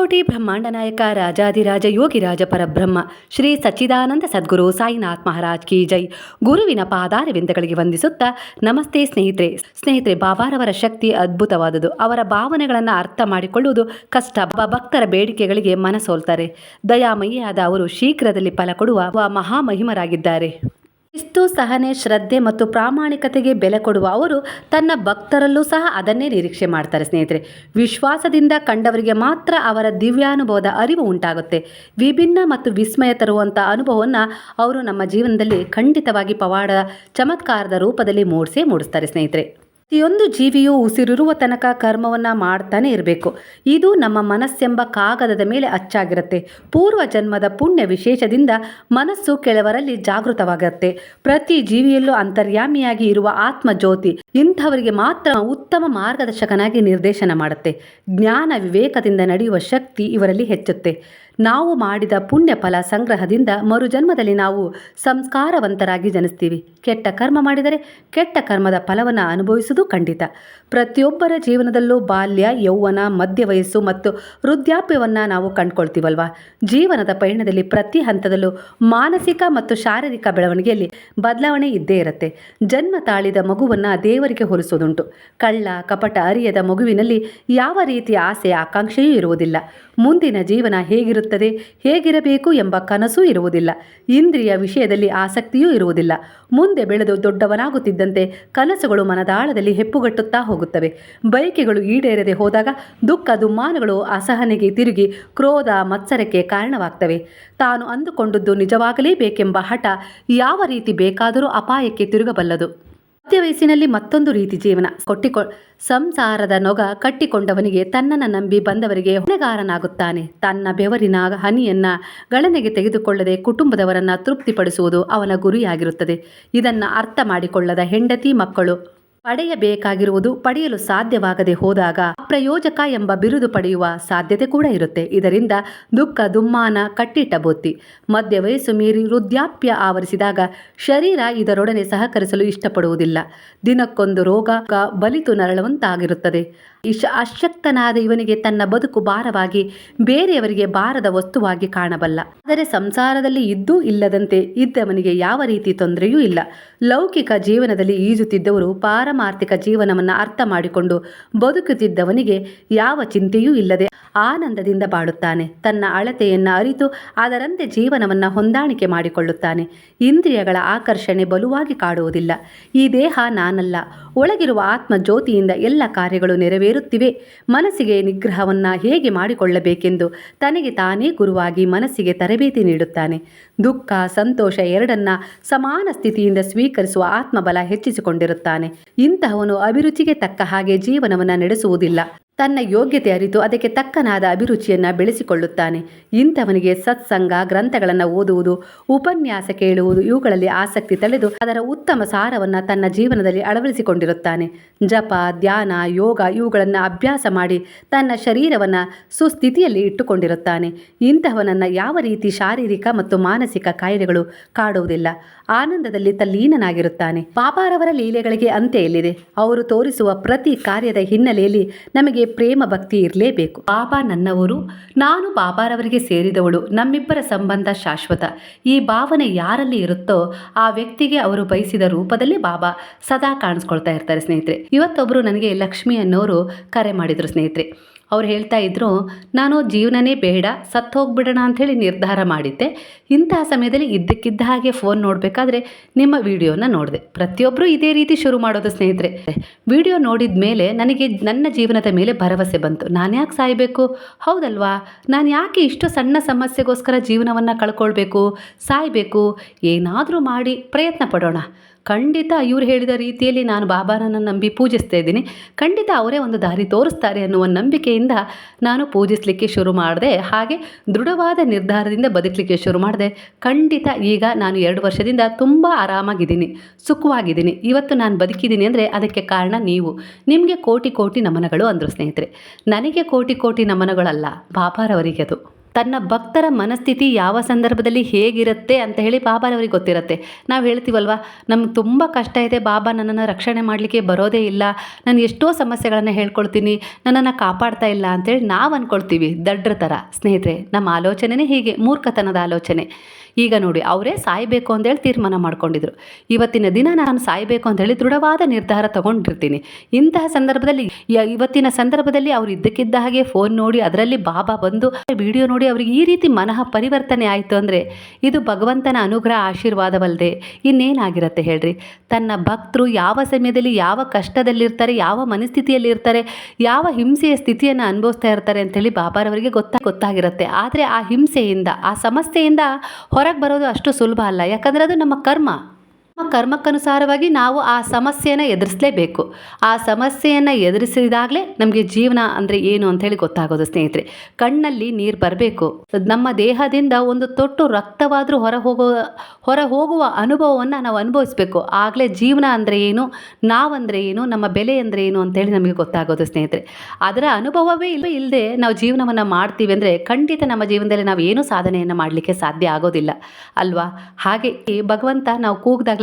ಶತಕೋಟಿ ಬ್ರಹ್ಮಾಂಡ ನಾಯಕ ರಾಜಾದಿರಾಜ ಯೋಗಿರಾಜ ಪರಬ್ರಹ್ಮ, ಶ್ರೀ ಸಚ್ಚಿದಾನಂದ ಸದ್ಗುರು ಸಾಯಿನಾಥ್ ಮಹಾರಾಜ್ ಕಿ ಜೈ. ಗುರುವಿನ ಪಾದಾರವಿಂದಗಳಿಗೆ ವಂದಿಸುತ್ತಾ ನಮಸ್ತೆ ಸ್ನೇಹಿತರೆ. ಸ್ನೇಹಿತರೆ ಬಾಬಾರವರ ಶಕ್ತಿ ಅದ್ಭುತವಾದುದು. ಅವರ ಭಾವನೆಗಳನ್ನು ಅರ್ಥ ಮಾಡಿಕೊಳ್ಳುವುದು ಕಷ್ಟ. ಭಕ್ತರ ಬೇಡಿಕೆಗಳಿಗೆ ಮನಸೋಲ್ತಾರೆ. ದಯಾಮಯಿಯಾದ ಅವರು ಶೀಘ್ರದಲ್ಲಿ ಫಲ ಕೊಡುವ ಮಹಾಮಹಿಮರಾಗಿದ್ದಾರೆ. ಶಿಸ್ತು ಸಹನೆ, ಶ್ರದ್ಧೆ ಮತ್ತು ಪ್ರಾಮಾಣಿಕತೆಗೆ ಬೆಲೆ ಕೊಡುವ ಅವರು ತನ್ನ ಭಕ್ತರಲ್ಲೂ ಸಹ ಅದನ್ನೇ ನಿರೀಕ್ಷೆ ಮಾಡ್ತಾರೆ ಸ್ನೇಹಿತರೆ. ವಿಶ್ವಾಸದಿಂದ ಕಂಡವರಿಗೆ ಮಾತ್ರ ಅವರ ದಿವ್ಯಾನುಭವದ ಅರಿವು ಉಂಟಾಗುತ್ತೆ. ವಿಭಿನ್ನ ಮತ್ತು ವಿಸ್ಮಯ ತರುವಂಥ ಅನುಭವವನ್ನು ಅವರು ನಮ್ಮ ಜೀವನದಲ್ಲಿ ಖಂಡಿತವಾಗಿ ಪವಾಡ, ಚಮತ್ಕಾರದ ರೂಪದಲ್ಲಿ ಮೂಡಿಸೇ ಮೂಡಿಸ್ತಾರೆ ಸ್ನೇಹಿತರೆ. ಪ್ರತಿಯೊಂದು ಜೀವಿಯು ಉಸಿರಿರುವ ತನಕ ಕರ್ಮವನ್ನು ಮಾಡ್ತಾನೆ ಇರಬೇಕು. ಇದು ನಮ್ಮ ಮನಸ್ಸೆಂಬ ಕಾಗದದ ಮೇಲೆ ಅಚ್ಚಾಗಿರುತ್ತೆ. ಪೂರ್ವ ಜನ್ಮದ ಪುಣ್ಯ ವಿಶೇಷದಿಂದ ಮನಸ್ಸು ಕೆಲವರಲ್ಲಿ ಜಾಗೃತವಾಗುತ್ತೆ ಪ್ರತಿ ಜೀವಿಯಲ್ಲೂ ಅಂತರ್ಯಾಮಿಯಾಗಿ ಇರುವ ಆತ್ಮ ಜ್ಯೋತಿ ಇಂಥವರಿಗೆ ಮಾತ್ರ ಉತ್ತಮ ಮಾರ್ಗದರ್ಶಕನಾಗಿ ನಿರ್ದೇಶನ ಮಾಡುತ್ತೆ. ಜ್ಞಾನ ವಿವೇಕದಿಂದ ನಡೆಯುವ ಶಕ್ತಿ ಇವರಲ್ಲಿ ಹೆಚ್ಚುತ್ತೆ. ನಾವು ಮಾಡಿದ ಪುಣ್ಯ ಫಲ ಸಂಗ್ರಹದಿಂದ ಮರುಜನ್ಮದಲ್ಲಿ ನಾವು ಸಂಸ್ಕಾರವಂತರಾಗಿ ಜನಿಸ್ತೀವಿ. ಕೆಟ್ಟ ಕರ್ಮ ಮಾಡಿದರೆ ಕೆಟ್ಟ ಕರ್ಮದ ಫಲವನ್ನು ಅನುಭವಿಸುವುದು ಖಂಡಿತ. ಪ್ರತಿಯೊಬ್ಬರ ಜೀವನದಲ್ಲೂ ಬಾಲ್ಯ, ಯೌವನ ಮಧ್ಯ ವಯಸ್ಸು ಮತ್ತು ವೃದ್ಧಾಪ್ಯವನ್ನು ನಾವು ಕಂಡುಕೊಳ್ತೀವಲ್ವ? ಜೀವನದ ಪಯಣದಲ್ಲಿ ಪ್ರತಿ ಹಂತದಲ್ಲೂ ಮಾನಸಿಕ ಮತ್ತು ಶಾರೀರಿಕ ಬೆಳವಣಿಗೆಯಲ್ಲಿ ಬದಲಾವಣೆ ಇದ್ದೇ ಇರುತ್ತೆ. ಜನ್ಮ ತಾಳಿದ ಮಗುವನ್ನು ದೇವರಿಗೆ ಹೋಲಿಸೋದುಂಟು. ಕಳ್ಳ, ಕಪಟ ಅರಿಯದ ಮಗುವಿನಲ್ಲಿ ಯಾವ ರೀತಿಯ ಆಸೆ, ಆಕಾಂಕ್ಷೆಯೂ ಇರುವುದಿಲ್ಲ. ಮುಂದಿನ ಜೀವನ ಹೇಗಿರುತ್ತದೆ ಹೇಗಿರಬೇಕು ಎಂಬ ಕನಸೂ ಇರುವುದಿಲ್ಲ. ಇಂದ್ರಿಯ ವಿಷಯದಲ್ಲಿ ಆಸಕ್ತಿಯೂ ಇರುವುದಿಲ್ಲ. ಮುಂದೆ ಬೆಳೆದು ದೊಡ್ಡವನಾಗುತ್ತಿದ್ದಂತೆ ಕನಸುಗಳು ಮನದಾಳದಲ್ಲಿ ಹೆಪ್ಪುಗಟ್ಟುತ್ತಾ ಹೋಗುತ್ತವೆ. ಬಯಕೆಗಳು ಈಡೇರದೆ ಹೋದಾಗ ದುಃಖ ದುಮ್ಮಾನಗಳು ಅಸಹನೆಗೆ ತಿರುಗಿ ಕ್ರೋಧ ಮತ್ಸರಕ್ಕೆ ಕಾರಣವಾಗ್ತವೆ. ತಾನು ಅಂದುಕೊಂಡದ್ದು ನಿಜವಾಗಲೇಬೇಕೆಂಬ ಹಠ ಯಾವ ರೀತಿ ಬೇಕಾದರೂ ಅಪಾಯಕ್ಕೆ ತಿರುಗಬಲ್ಲದು. ಮಧ್ಯ ವಯಸ್ಸಿನಲ್ಲಿ ಮತ್ತೊಂದು ರೀತಿ ಜೀವನ. ಕೊಟ್ಟಿಕೊ ಸಂಸಾರದ ನೊಗ ಕಟ್ಟಿಕೊಂಡವನಿಗೆ ತನ್ನನ್ನು ನಂಬಿ ಬಂದವರಿಗೆ ಹೊಣೆಗಾರನಾಗುತ್ತಾನೆ. ತನ್ನ ಬೆವರಿನ ಹನಿಯನ್ನ ಗಣನೆಗೆ ತೆಗೆದುಕೊಳ್ಳದೆ ಕುಟುಂಬದವರನ್ನ ತೃಪ್ತಿಪಡಿಸುವುದು ಅವನ ಗುರಿಯಾಗಿರುತ್ತದೆ. ಇದನ್ನು ಅರ್ಥ ಮಾಡಿಕೊಳ್ಳದ ಹೆಂಡತಿ ಮಕ್ಕಳು ಪಡೆಯಬೇಕಾಗಿರುವುದು ಪಡೆಯಲು ಸಾಧ್ಯವಾಗದೆ ಹೋದಾಗ ಅಪ್ರಯೋಜಕ ಎಂಬ ಬಿರುದು ಪಡೆಯುವ ಸಾಧ್ಯತೆ ಕೂಡ ಇರುತ್ತೆ. ಇದರಿಂದ ದುಃಖ, ದುಮ್ಮಾನ, ಕಟ್ಟಿಟ್ಟ ಬೊತ್ತಿ. ಮಧ್ಯ ವಯಸ್ಸು ಮೀರಿ ವೃದ್ಧಾಪ್ಯ ಆವರಿಸಿದಾಗ ಶರೀರ ಇದರೊಡನೆ ಸಹಕರಿಸಲು ಇಷ್ಟಪಡುವುದಿಲ್ಲ. ದಿನಕ್ಕೊಂದು ರೋಗ ಬಲಿತು ನರಳುವಂತಾಗಿರುತ್ತದೆ. ಇಶ, ಅಶಕ್ತನಾದ ಇವನಿಗೆ ತನ್ನ ಬದುಕು ಭಾರವಾಗಿ ಬೇರೆಯವರಿಗೆ ಭಾರದ ವಸ್ತುವಾಗಿ ಕಾಣಬಲ್ಲ. ಆದರೆ ಸಂಸಾರದಲ್ಲಿ ಇದ್ದೂ ಇಲ್ಲದಂತೆ ಇದ್ದವನಿಗೆ ಯಾವ ರೀತಿ ತೊಂದರೆಯೂ ಇಲ್ಲ. ಲೌಕಿಕ ಜೀವನದಲ್ಲಿ ಈಜುತ್ತಿದ್ದವರು ಪಾರಮಾರ್ಥಿಕ ಜೀವನವನ್ನು ಅರ್ಥ ಮಾಡಿಕೊಂಡು ಬದುಕುತ್ತಿದ್ದವನಿಗೆ ಯಾವ ಚಿಂತೆಯೂ ಇಲ್ಲದೆ ಆನಂದದಿಂದ ಬಾಳುತ್ತಾನೆ. ತನ್ನ ಅಳತೆಯನ್ನು ಅರಿತು ಅದರಂತೆ ಜೀವನವನ್ನು ಹೊಂದಾಣಿಕೆ ಮಾಡಿಕೊಳ್ಳುತ್ತಾನೆ. ಇಂದ್ರಿಯಗಳ ಆಕರ್ಷಣೆ ಬಲುವಾಗಿ ಕಾಡುವುದಿಲ್ಲ. ಈ ದೇಹ ನಾನಲ್ಲ. ಒಳಗಿರುವ ಆತ್ಮ ಜ್ಯೋತಿಯಿಂದ ಎಲ್ಲ ಕಾರ್ಯಗಳು ನೆರವೇರುತ್ತಿವೆ. ಮನಸ್ಸಿಗೆ ನಿಗ್ರಹವನ್ನು ಹೇಗೆ ಮಾಡಿಕೊಳ್ಳಬೇಕೆಂದು ತನಗೆ ತಾನೇ ಗುರುವಾಗಿ ಮನಸ್ಸಿಗೆ ತರಬೇತಿ ನೀಡುತ್ತಾನೆ. ದುಃಖ, ಸಂತೋಷ ಎರಡನ್ನ ಸಮಾನ ಸ್ಥಿತಿಯಿಂದ ಸ್ವೀಕರಿಸುವ ಆತ್ಮಬಲ ಹೆಚ್ಚಿಸಿಕೊಂಡಿರುತ್ತಾನೆ. ಇಂತಹವನು ಅಭಿರುಚಿಗೆ ತಕ್ಕ ಹಾಗೆ ಜೀವನವನ್ನು ನಡೆಸುವುದಿಲ್ಲ. ತನ್ನ ಯೋಗ್ಯತೆ ಅರಿತು ಅದಕ್ಕೆ ತಕ್ಕನಾದ ಅಭಿರುಚಿಯನ್ನು ಬೆಳೆಸಿಕೊಳ್ಳುತ್ತಾನೆ. ಇಂಥವನಿಗೆ ಸತ್ಸಂಗ, ಗ್ರಂಥಗಳನ್ನು ಓದುವುದು, ಉಪನ್ಯಾಸ ಕೇಳುವುದು, ಇವುಗಳಲ್ಲಿ ಆಸಕ್ತಿ ತಳೆದು ಅದರ ಉತ್ತಮ ಸಾರವನ್ನು ತನ್ನ ಜೀವನದಲ್ಲಿ ಅಳವಡಿಸಿಕೊಂಡಿರುತ್ತಾನೆ. ಜಪ, ಧ್ಯಾನ, ಯೋಗ ಇವುಗಳನ್ನು ಅಭ್ಯಾಸ ಮಾಡಿ ತನ್ನ ಶರೀರವನ್ನು ಸುಸ್ಥಿತಿಯಲ್ಲಿ ಇಟ್ಟುಕೊಂಡಿರುತ್ತಾನೆ. ಇಂತಹವನನ್ನು ಯಾವ ರೀತಿ ಶಾರೀರಿಕ ಮತ್ತು ಮಾನಸಿಕ ಕಾಯಿಲೆಗಳು ಕಾಡುವುದಿಲ್ಲ. ಆನಂದದಲ್ಲಿ ತಲ್ಲೀನನಾಗಿರುತ್ತಾನೆ. ಪಾಪಾರವರ ಲೀಲೆಗಳಿಗೆ ಅಂತ್ಯ ಎಲ್ಲಿದೆ? ಅವರು ತೋರಿಸುವ ಪ್ರತಿ ಕಾರ್ಯದ ಹಿನ್ನೆಲೆಯಲ್ಲಿ ನಮಗೆ ಪ್ರೇಮ ಭಕ್ತಿ ಇರಲೇಬೇಕು. ಬಾಬಾ ನನ್ನವರು, ನಾನು ಬಾಬಾರವರಿಗೆ ಸೇರಿದವಳು, ನಮ್ಮಿಬ್ಬರ ಸಂಬಂಧ ಶಾಶ್ವತ. ಈ ಭಾವನೆ ಯಾರಲ್ಲಿ ಇರುತ್ತೋ ಆ ವ್ಯಕ್ತಿಗೆ ಅವರು ಬಯಸಿದ ರೂಪದಲ್ಲಿ ಬಾಬಾ ಸದಾ ಕಾಣಿಸ್ಕೊಳ್ತಾ ಇರ್ತಾರೆ ಸ್ನೇಹಿತರೆ. ಇವತ್ತೊಬ್ಬರು ನನಗೆ ಲಕ್ಷ್ಮಿ ಅನ್ನೋರು ಕರೆ ಮಾಡಿದರು ಸ್ನೇಹಿತರೆ. ಅವ್ರು ಹೇಳ್ತಾ ಇದ್ರು, ನಾನು ಜೀವನನೇ ಬೇಡ ಸತ್ತು ಹೋಗ್ಬಿಡೋಣ ಅಂಥೇಳಿ ನಿರ್ಧಾರ ಮಾಡಿದ್ದೆ. ಇಂತಹ ಸಮಯದಲ್ಲಿ ಇದ್ದಕ್ಕಿದ್ದ ಹಾಗೆ ಫೋನ್ ನೋಡಬೇಕಾದ್ರೆ ನಿಮ್ಮ ವಿಡಿಯೋನ ನೋಡಿದೆ. ಪ್ರತಿಯೊಬ್ಬರು ಇದೇ ರೀತಿ ಶುರು ಮಾಡೋದು ಸ್ನೇಹಿತರೆ. ವಿಡಿಯೋ ನೋಡಿದ ಮೇಲೆ ನನಗೆ ನನ್ನ ಜೀವನದ ಮೇಲೆ ಭರವಸೆ ಬಂತು. ನಾನು ಯಾಕೆ ಸಾಯಬೇಕು? ಹೌದಲ್ವಾ? ನಾನು ಯಾಕೆ ಇಷ್ಟು ಸಣ್ಣ ಸಮಸ್ಯೆಗೋಸ್ಕರ ಜೀವನವನ್ನು ಕಳ್ಕೊಳ್ಬೇಕು, ಸಾಯಬೇಕು? ಏನಾದರೂ ಮಾಡಿ ಪ್ರಯತ್ನ ಪಡೋಣ. ಖಂಡಿತ ಇವ್ರು ಹೇಳಿದ ರೀತಿಯಲ್ಲಿ ನಾನು ಬಾಬಾರನ್ನು ನಂಬಿ ಪೂಜಿಸ್ತಾ ಇದ್ದೀನಿ. ಖಂಡಿತ ಅವರೇ ಒಂದು ದಾರಿ ತೋರಿಸ್ತಾರೆ ಅನ್ನುವ ನಂಬಿಕೆಯಿಂದ ನಾನು ಪೂಜಿಸಲಿಕ್ಕೆ ಶುರು ಮಾಡಿದೆ. ಹಾಗೆ ದೃಢವಾದ ನಿರ್ಧಾರದಿಂದ ಬದುಕಲಿಕ್ಕೆ ಶುರು ಮಾಡಿದೆ. ಖಂಡಿತ ಈಗ ನಾನು ಎರಡು ವರ್ಷದಿಂದ ತುಂಬ ಆರಾಮಾಗಿದ್ದೀನಿ. ಸುಖವಾಗಿದ್ದೀನಿ. ಇವತ್ತು ನಾನು ಬದುಕಿದ್ದೀನಿ ಅಂದರೆ ಅದಕ್ಕೆ ಕಾರಣ ನೀವು. ನಿಮಗೆ ಕೋಟಿ ಕೋಟಿ ನಮನಗಳು ಅಂದರು ಸ್ನೇಹಿತರೆ. ನನಗೆ ಕೋಟಿ ಕೋಟಿ ನಮನಗಳಲ್ಲ. ಬಾಬಾರವರಿಗೆ ಅದು ತನ್ನ ಭಕ್ತರ ಮನಸ್ಥಿತಿ ಯಾವ ಸಂದರ್ಭದಲ್ಲಿ ಹೇಗಿರುತ್ತೆ ಅಂತ ಹೇಳಿ ಬಾಬಾನವ್ರಿಗೆ ಗೊತ್ತಿರುತ್ತೆ. ನಾವು ಹೇಳ್ತೀವಲ್ವ, ನಮ್ಗೆ ತುಂಬ ಕಷ್ಟ ಇದೆ, ಬಾಬಾ ನನ್ನನ್ನು ರಕ್ಷಣೆ ಮಾಡಲಿಕ್ಕೆ ಬರೋದೇ ಇಲ್ಲ, ನಾನು ಎಷ್ಟೋ ಸಮಸ್ಯೆಗಳನ್ನು ಹೇಳ್ಕೊಳ್ತೀನಿ, ನನ್ನನ್ನು ಕಾಪಾಡ್ತಾ ಇಲ್ಲ ಅಂತೇಳಿ ನಾವು ಅಂದ್ಕೊಳ್ತೀವಿ ದಡ್ರ ಥರ ಸ್ನೇಹಿತರೆ, ನಮ್ಮ ಆಲೋಚನೆನೇ ಹೀಗೆ, ಮೂರ್ಖತನದ ಆಲೋಚನೆ. ಈಗ ನೋಡಿ, ಅವರೇ ಸಾಯಬೇಕು ಅಂತೇಳಿ ತೀರ್ಮಾನ ಮಾಡ್ಕೊಂಡಿದ್ರು. ಇವತ್ತಿನ ದಿನ ನಾನು ಸಾಯಬೇಕು ಅಂತ ಹೇಳಿ ದೃಢವಾದ ನಿರ್ಧಾರ ತಗೊಂಡಿರ್ತೀನಿ. ಇಂತಹ ಸಂದರ್ಭದಲ್ಲಿ ಇವತ್ತಿನ ಸಂದರ್ಭದಲ್ಲಿ ಅವ್ರು ಇದ್ದಕ್ಕಿದ್ದ ಹಾಗೆ ಫೋನ್ ನೋಡಿ, ಅದರಲ್ಲಿ ಬಾಬಾ ಬಂದು ವಿಡಿಯೋ ನೋಡಿ ಅವ್ರಿಗೆ ಈ ರೀತಿ ಮನಃ ಪರಿವರ್ತನೆ ಆಯಿತು ಅಂದರೆ ಇದು ಭಗವಂತನ ಅನುಗ್ರಹ ಆಶೀರ್ವಾದವಲ್ಲದೆ ಇನ್ನೇನಾಗಿರುತ್ತೆ ಹೇಳ್ರಿ? ತನ್ನ ಭಕ್ತರು ಯಾವ ಸಮಯದಲ್ಲಿ ಯಾವ ಕಷ್ಟದಲ್ಲಿರ್ತಾರೆ, ಯಾವ ಮನಸ್ಥಿತಿಯಲ್ಲಿ ಇರ್ತಾರೆ ಯಾವ ಹಿಂಸೆಯ ಸ್ಥಿತಿಯನ್ನು ಅನುಭವಿಸ್ತಾ ಇರ್ತಾರೆ ಅಂತೇಳಿ ಬಾಬಾರವರಿಗೆ ಗೊತ್ತಾ ಗೊತ್ತಾಗಿರುತ್ತೆ. ಆದರೆ ಆ ಹಿಂಸೆಯಿಂದ, ಆ ಸಮಸ್ಯೆಯಿಂದ ಹೊರಗೆ ಬರೋದು ಅಷ್ಟು ಸುಲಭ ಅಲ್ಲ. ಯಾಕಂದರೆ ಅದು ನಮ್ಮ ಕರ್ಮ. ನಮ್ಮ ಕರ್ಮಕ್ಕನುಸಾರವಾಗಿ ನಾವು ಆ ಸಮಸ್ಯೆಯನ್ನು ಎದುರಿಸಲೇಬೇಕು. ಆ ಸಮಸ್ಯೆಯನ್ನು ಎದುರಿಸಿದಾಗಲೇ ನಮಗೆ ಜೀವನ ಅಂದರೆ ಏನು ಅಂಥೇಳಿ ಗೊತ್ತಾಗೋದು ಸ್ನೇಹಿತರೆ. ಕಣ್ಣಲ್ಲಿ ನೀರು ಬರಬೇಕು. ನಮ್ಮ ದೇಹದಿಂದ ಒಂದು ತೊಟ್ಟು ರಕ್ತವಾದರೂ ಹೊರ ಹೋಗುವ ಹೊರ ಹೋಗುವ ಅನುಭವವನ್ನು ನಾವು ಅನುಭವಿಸಬೇಕು. ಆಗಲೇ ಜೀವನ ಅಂದರೆ ಏನು ನಾವಂದರೆ ಏನು, ನಮ್ಮ ಬೆಲೆ ಅಂದರೆ ಏನು ಅಂತೇಳಿ ನಮಗೆ ಗೊತ್ತಾಗೋದು ಸ್ನೇಹಿತರೆ. ಅದರ ಅನುಭವವೇ ಇಲ್ಲ ಇಲ್ಲದೆ ನಾವು ಜೀವನವನ್ನು ಮಾಡ್ತೀವಿ ಅಂದರೆ ಖಂಡಿತ ನಮ್ಮ ಜೀವನದಲ್ಲಿ ನಾವು ಏನೂ ಸಾಧನೆಯನ್ನು ಮಾಡಲಿಕ್ಕೆ ಸಾಧ್ಯ ಆಗೋದಿಲ್ಲ. ಅಲ್ವಾ? ಹಾಗೆ ಭಗವಂತ ನಾವು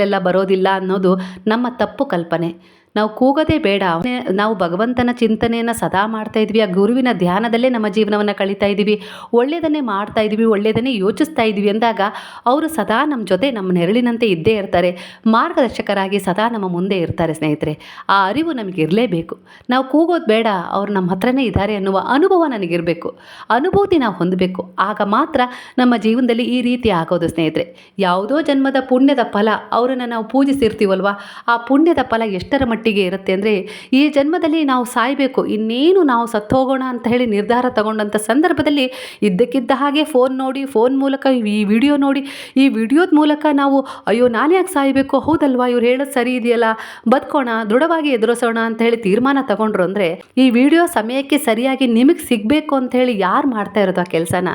ಕೂಗ್ದಾಗಲೆಲ್ಲ ಬರೋದಿಲ್ಲ ಅನ್ನೋದು ನಮ್ಮ ತಪ್ಪು ಕಲ್ಪನೆ. ನಾವು ಕೂಗೋದೇ ಬೇಡ. ನಾವು ಭಗವಂತನ ಚಿಂತನೆಯನ್ನು ಸದಾ ಮಾಡ್ತಾ ಇದ್ವಿ. ಆ ಗುರುವಿನ ಧ್ಯಾನದಲ್ಲೇ ನಮ್ಮ ಜೀವನವನ್ನು ಕಳೀತಾ ಇದ್ದೀವಿ ಒಳ್ಳೆಯದನ್ನೇ ಮಾಡ್ತಾ ಇದ್ದೀವಿ ಒಳ್ಳೆಯದನ್ನೇ ಯೋಚಿಸ್ತಾ ಇದ್ದೀವಿ ಅಂದಾಗ ಅವರು ಸದಾ ನಮ್ಮ ಜೊತೆ ನಮ್ಮ ನೆರಳಿನಂತೆ ಇದ್ದೇ ಇರ್ತಾರೆ. ಮಾರ್ಗದರ್ಶಕರಾಗಿ ಸದಾ ನಮ್ಮ ಮುಂದೆ ಇರ್ತಾರೆ ಸ್ನೇಹಿತರೆ. ಆ ಅರಿವು ನಮಗೆ ಇರಲೇಬೇಕು. ನಾವು ಕೂಗೋದು ಬೇಡ, ಅವ್ರು ನಮ್ಮ ಹತ್ರನೇ ಇದ್ದಾರೆ ಅನ್ನುವ ಅನುಭವ ನನಗಿರಬೇಕು. ಅನುಭೂತಿ ನಾವು ಹೊಂದಬೇಕು. ಆಗ ಮಾತ್ರ ನಮ್ಮ ಜೀವನದಲ್ಲಿ ಈ ರೀತಿ ಆಗೋದು ಸ್ನೇಹಿತರೆ. ಯಾವುದೋ ಜನ್ಮದ ಪುಣ್ಯದ ಫಲ, ಅವರನ್ನು ನಾವು ಪೂಜಿಸಿರ್ತೀವಲ್ವ? ಆ ಪುಣ್ಯದ ಫಲ ಎಷ್ಟರ ಮಟ್ಟಿಗೆ ಇರುತ್ತೆ ಅಂದರೆ ಈ ಜನ್ಮದಲ್ಲಿ ನಾವು ಸಾಯಬೇಕು, ಇನ್ನೇನು ನಾವು ಸತ್ತೋಗೋಣ ಅಂತ ಹೇಳಿ ನಿರ್ಧಾರ ತಗೊಂಡಂಥ ಸಂದರ್ಭದಲ್ಲಿ ಇದ್ದಕ್ಕಿದ್ದ ಹಾಗೆ ಫೋನ್ ನೋಡಿ ಫೋನ್ ಮೂಲಕ ಈ ವಿಡಿಯೋ ನೋಡಿ, ಈ ವಿಡಿಯೋದ ಮೂಲಕ ನಾವು ಅಯ್ಯೋ ನಾನು ಯಾಕೆ ಸಾಯಬೇಕು, ಹೌದಲ್ವಾ ಇವ್ರು ಹೇಳೋದು ಸರಿ ಇದೆಯಲ್ಲ, ಬದುಕೋಣ, ದೃಢವಾಗಿ ಎದುರಿಸೋಣ ಅಂತ ಹೇಳಿ ತೀರ್ಮಾನ ತಗೊಂಡ್ರು ಅಂದರೆ ಈ ವಿಡಿಯೋ ಸಮಯಕ್ಕೆ ಸರಿಯಾಗಿ ನಿಮಗೆ ಸಿಗಬೇಕು ಅಂತ ಹೇಳಿ ಯಾರು ಮಾಡ್ತಾ ಇರೋದು ಆ ಕೆಲಸನ?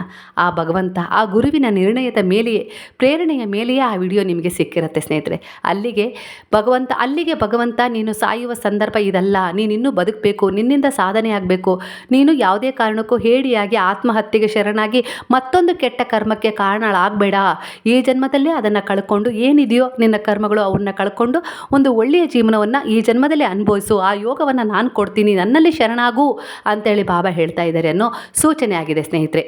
ಆ ಭಗವಂತ, ಆ ಗುರುವಿನ ನಿರ್ಣಯದ ಮೇಲೆಯೇ, ಪ್ರೇರಣೆಯ ಮೇಲೆಯೇ ಆ ವಿಡಿಯೋ ನಿಮಗೆ ಸಿಕ್ಕಿರುತ್ತೆ ಸ್ನೇಹಿತರೆ. ಅಲ್ಲಿಗೆ ಭಗವಂತ ಅಲ್ಲಿಗೆ ಭಗವಂತ ನೀನು ಸಾಯುವ ಸಂದರ್ಭ ಇದಲ್ಲ. ನೀನಿನ್ನೂ ಬದುಕಬೇಕು, ನಿನ್ನಿಂದ ಸಾಧನೆ ಆಗಬೇಕು. ನೀನು ಯಾವುದೇ ಕಾರಣಕ್ಕೂ ಹೇಡಿಯಾಗಿ ಆತ್ಮಹತ್ಯೆಗೆ ಶರಣಾಗಿ ಮತ್ತೊಂದು ಕೆಟ್ಟ ಕರ್ಮಕ್ಕೆ ಕಾರಣಳಾಗಬೇಡ. ಈ ಜನ್ಮದಲ್ಲೇ ಅದನ್ನು ಕಳ್ಕೊಂಡು ಏನಿದೆಯೋ ನಿನ್ನ ಕರ್ಮಗಳು ಅವನ್ನ ಕಳ್ಕೊಂಡು ಒಂದು ಒಳ್ಳೆಯ ಜೀವನವನ್ನು ಈ ಜನ್ಮದಲ್ಲಿ ಅನುಭವಿಸು. ಆ ಯೋಗವನ್ನು ನಾನು ಕೊಡ್ತೀನಿ, ನನ್ನಲ್ಲಿ ಶರಣಾಗು ಅಂತೇಳಿ ಬಾಬಾ ಹೇಳ್ತಾ ಇದ್ದಾರೆ ಅನ್ನೋ ಸೂಚನೆ ಆಗಿದೆ ಸ್ನೇಹಿತರೆ.